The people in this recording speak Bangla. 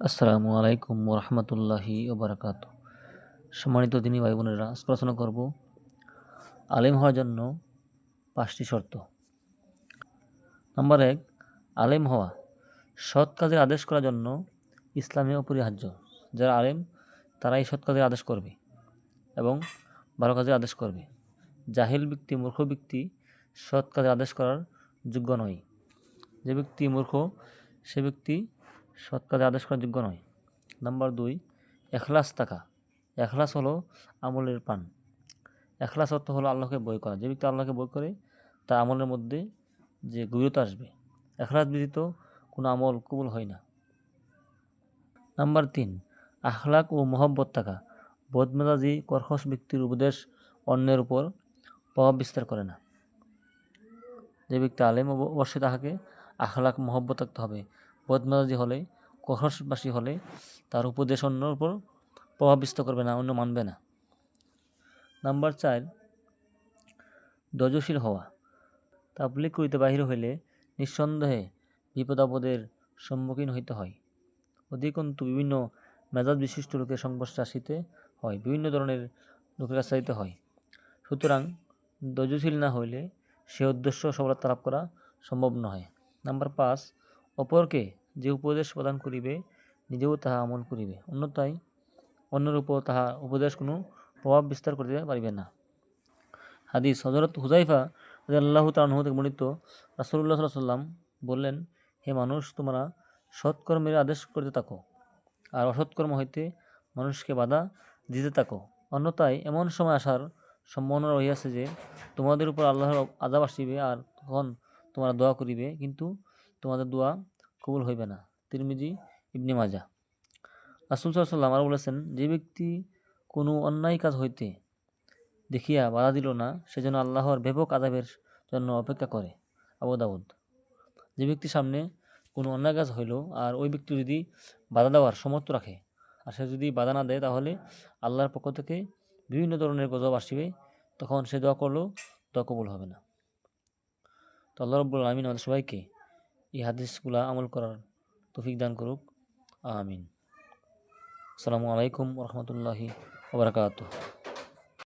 আসসালামু আলাইকুম রহমতুল্লাহি ওবরাকাত। সম্মানিত দিনী ভাই বোনেরা আলোচনা করব আলেম হওয়ার জন্য পাঁচটি শর্ত। নাম্বার এক, আলেম হওয়া। সৎ কাজের আদেশ করার জন্য ইসলামে অপরিহার্য। যারা আলেম, তারাই সৎ কাজের আদেশ করবে এবং ভালো কাজের আদেশ করবে। জাহিল ব্যক্তি, মূর্খ ব্যক্তি সৎ কাজের আদেশ করার যোগ্য নয়। যে ব্যক্তি মূর্খ, সে ব্যক্তি সৎ কাজে আদেশ করার যোগ্য নয়। নাম্বার দুই, এখলাস থাকা। এখলাস হলো আমলের পান। এখলাস অর্থ হলো আল্লাহকে বই করা। যে ব্যক্তি আল্লাহকে বই করে, তার আমলের মধ্যে যে গভীরতা আসবে। এখলাস ব্যতীত কোনো আমল কবুল হয় না। নাম্বার তিন, আখলাক ও মহব্বত থাকা। বদমেজাজি, কর্কশ ব্যক্তির উপদেশ অন্যের উপর প্রভাব বিস্তার করে না। যে ব্যক্তি আলেম অবশ্যই তাহাকে আখলাক, মহব্বত থাকতে হবে। বদমেজাজি হলে কখরবাসী হলে তার উপদেশ অন্যর উপর প্রভাব বিস্তার করবে না, অন্য মানবে না। নাম্বার চার দজশীল হওয়া। তাবলিক করিতে বাহির হইলে নিঃসন্দেহে বিপদাপদের সম্মুখীন হইতে হয়। অধিকন্তু বিভিন্ন মেজাজ বিশিষ্ট লোকের সংস্পর্শে আসিতে হয়, বিভিন্ন ধরনের লোকের কাছে হয়। সুতরাং দজশীল না হইলে সে উদ্দেশ্য সফলতা লাভ করা সম্ভব নয় নাম্বার পাঁচ অপরকে যে উপদেশ প্রদান করিবে, নিজেও তাহা আমল করিবে। অন্যথায় অন্যের উপর তাহা উপদেশ কোনো প্রভাব বিস্তার করিতে পারিবে না। হাদিস হজরত হুজাইফা আল্লাহ তালাহ থেকে বর্ণিত রাসুল্লাহ সাল্লাহ সাল্লাম বললেন, হে মানুষ, তোমরা সৎকর্মের আদেশ করিতে থাকো আর অসৎকর্ম হইতে মানুষকে বাধা দিতে থাকো। অন্যথায় এমন সময় আসার সম্ভাবনা রহিয়াছে যে, তোমাদের উপর আল্লাহর আজাব আসিবে আর তখন তোমরা দোয়া করিবে। কিন্তু তোমাদের দোয়া কবুল হইবে না। তিরমিজি, ইবনে মাজা রাসুল সাল্লাম আরও বলেছেন, যে ব্যক্তি কোনো অন্যায় কাজ হইতে দেখিয়া বাধা দিল না সেজন্য আল্লাহর ব্যাপক আজাবের জন্য অপেক্ষা করে। আবু দাউদ। যে ব্যক্তির সামনে কোনো অন্যায় কাজ হইল আর ওই ব্যক্তি যদি বাধা দেওয়ার সমর্থ রাখে, আর সে যদি বাধা না দেয়, তাহলে আল্লাহর পক্ষ থেকে বিভিন্ন ধরনের গজব আসিবে, তখন সে দোয়া করলেও দোয়া কবুল হবে না। তো আল্লাহ রব্বুল আলমিন আমাদের সবাইকে এই হাদিসগুলা আমল করার তৌফিক দান করুক। আমিন। আসসালামু আলাইকুম রহমতুল্লাহি ওবরাকাতুহ